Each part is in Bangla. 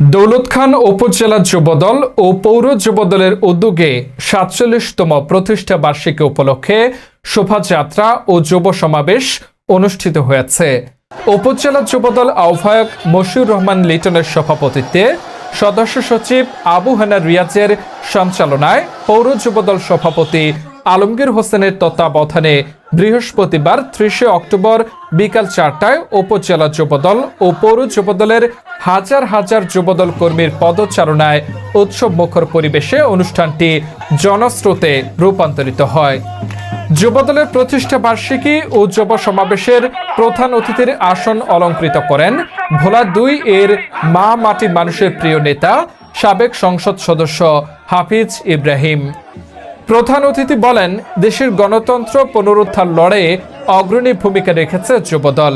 দৌলত খান উপজেলা যুবদল ও পৌর যুবদলের উদ্যোগে সাতচল্লিশতম প্রতিষ্ঠা বার্ষিকী উপলক্ষে শোভাযাত্রা ও যুব সমাবেশ অনুষ্ঠিত হয়েছে। উপজেলা যুবদল আহ্বায়ক মশিউর রহমান লিটনের সভাপতিত্বে সদস্য সচিব আবু হানা রিয়াজের সঞ্চালনায় পৌর যুবদল সভাপতি আলমগীর হোসেনের তত্ত্বাবধানে বৃহস্পতিবার ত্রিশে অক্টোবর বিকাল চারটায় উপজেলা যুবদল ও পৌর যুবদলের হাজার হাজার যুবদল কর্মীর পদচারণায় উৎসব মুখর পরিবেশে অনুষ্ঠানটি জনস্রোতে রূপান্তরিত হয়। যুবদলের প্রতিষ্ঠা বার্ষিকী ও যুব সমাবেশের প্রধান অতিথির আসন অলঙ্কৃত করেন ভোলা দুই এর মা মাটি মানুষের প্রিয় নেতা, সাবেক সংসদ সদস্য হাফিজ ইব্রাহিম। প্রধান অতিথি বলেন, দেশের গণতন্ত্র পুনরুদ্ধার লড়াইয়ে অগ্রণী ভূমিকা রেখেছে যুবদল।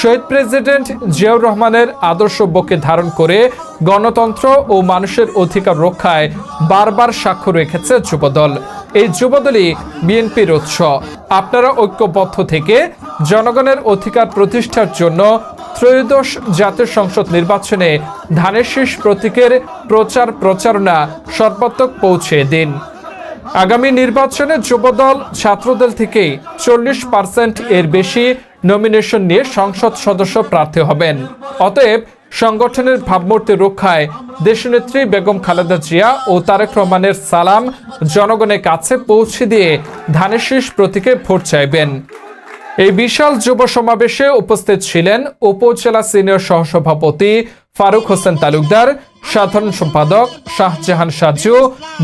শহীদ প্রেসিডেন্ট জিয়াউর রহমানের আদর্শ বকে ধারণ করে গণতন্ত্র ও মানুষের অধিকার রক্ষায় বারবার সাক্ষ্য রেখেছে যুবদল। এই যুবদলই বিএনপির উৎস। আপনারা ঐক্যবদ্ধ থেকে জনগণের অধিকার প্রতিষ্ঠার জন্য ত্রয়োদশ জাতীয় সংসদ নির্বাচনে ধানের শীষ প্রতীকের প্রচার প্রচারণা সর্বাত্মক পৌঁছে দিন। আগামী নির্বাচনে যুবদল ছাত্রদল থেকে চল্লিশ পার্সেন্ট এর বেশি নমিনেশন নিয়ে সংসদ সদস্য প্রার্থী হবেন। অতএব সংগঠনের ভাবমূর্তি রক্ষায় দেশনেত্রী বেগম খালেদা জিয়া ও তারেক রহমানের সালাম জনগণের কাছে পৌঁছে দিয়ে ধানের শীষ প্রতীকে ভোট চাইবেন। এই বিশাল যুব সমাবেশে উপস্থিত ছিলেন উপজেলা সিনিয়র সহসভাপতি ফারুক হোসেন তালুকদার সাধারণ সম্পাদক শাহজাহান সাজু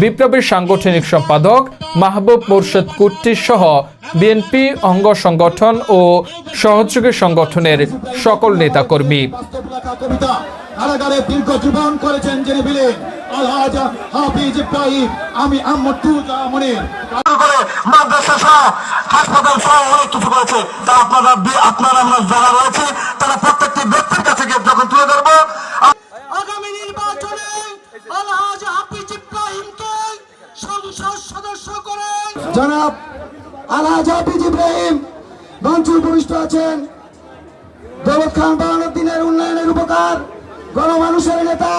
বিপ্লবী সাংগঠনিক সম্পাদক মাহবুব মুর্শেদ কুট্টি সহ বিএনপি অঙ্গ সংগঠন ও সহযোগী সংগঠনের সকল নেতাকর্মী। কারাগারে দীর্ঘ জীবন করেছেন যিনি বিলেন আলহাজ হাফিজ ইব্রাহিম। আমি আম্মটু মাদ্রাসা সহ হাসপাতাল সহ অনেক কিছু করেছে। তা আপনারা আপনারা আমরা যারা রয়েছে তারা প্রত্যেকটি ব্যক্তির কাছে গিয়ে যখন জনাব আলহাজ ইব্রাহিম, মঞ্চে উপবিষ্ট আছেন। দৌলত খান বাহানুদ্দিনের উন্নয়নের উপকার, গণমানুষের নেতা,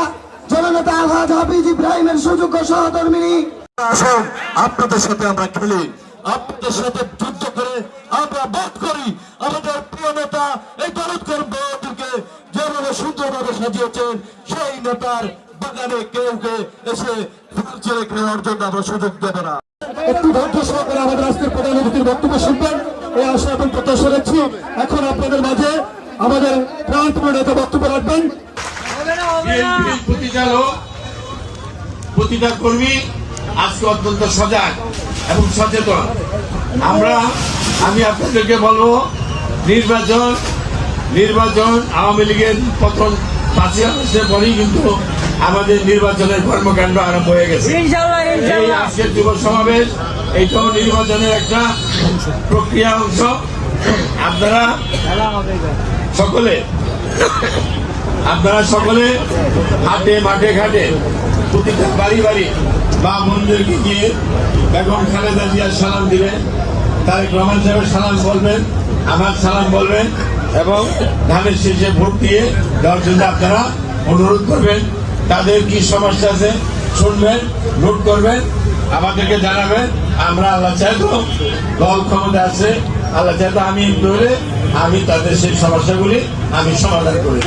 জননেতা আলহাজ হাফিজ ইব্রাহিমের সুযোগ্য সহধর্মিনী। আসুন, আপনাদের সাথে আমরা খেলি। আপনাদের সাথে যুদ্ধ করে আমরা বাদ করি। আমাদের প্রিয় নেতা এই দলিত কর্মীদেরকে যেভাবে সুন্দরভাবে সাজিয়েছেন, সেই নেতার বাগানে কেউকে এসে ফাল ছেড়ে খেলার জন্য আমরা সুযোগ দেব না। একটু ধৈর্য সহকারে আমাদের আজকের বক্তব্য শুনবেন। এই আশা এবং প্রত্যাশা রাখছি। এখন আপনাদের মাঝে আমাদের নেতা বক্তব্য রাখবেন। প্রতিটা কর্মী আজকে অত্যন্ত সজাগ এবং সচেতন। আমরা, আমি আপনাদেরকে বলব, নির্বাচন নির্বাচন আওয়ামী লীগের প্রথম পাঁচই আগস্টের পরেই কিন্তু আমাদের নির্বাচনের কর্মকাণ্ড আরম্ভ হয়ে গেছে। এই আজকের যুব সমাবেশ এইটাও নির্বাচনের একটা প্রক্রিয়া অংশ। আপনারা সকলে আপনারা সকলে হাটে মাঠে ঘাটে প্রতিটা বাড়ি বাড়ি বা মন্দিরকে গিয়ে বেগম খালেদা জিয়ার সালাম দিবেন তারেক রহমান সাহেবের সালাম বলবেন আমার সালাম বলবেন এবং ধানের শেষে ভোট দিয়ে দেওয়ার জন্য আপনারা অনুরোধ করবেন। তাদের কি সমস্যা আছে, শুনবেন নোট করবেন, আমাদেরকে জানাবেন, আমরা আল্লাহ চাইতো দল ক্ষমতা আছে, আল্লাহ চাইতো আমি ধরে আমি তাদের সেই সমস্যাগুলি আমি সমাধান করে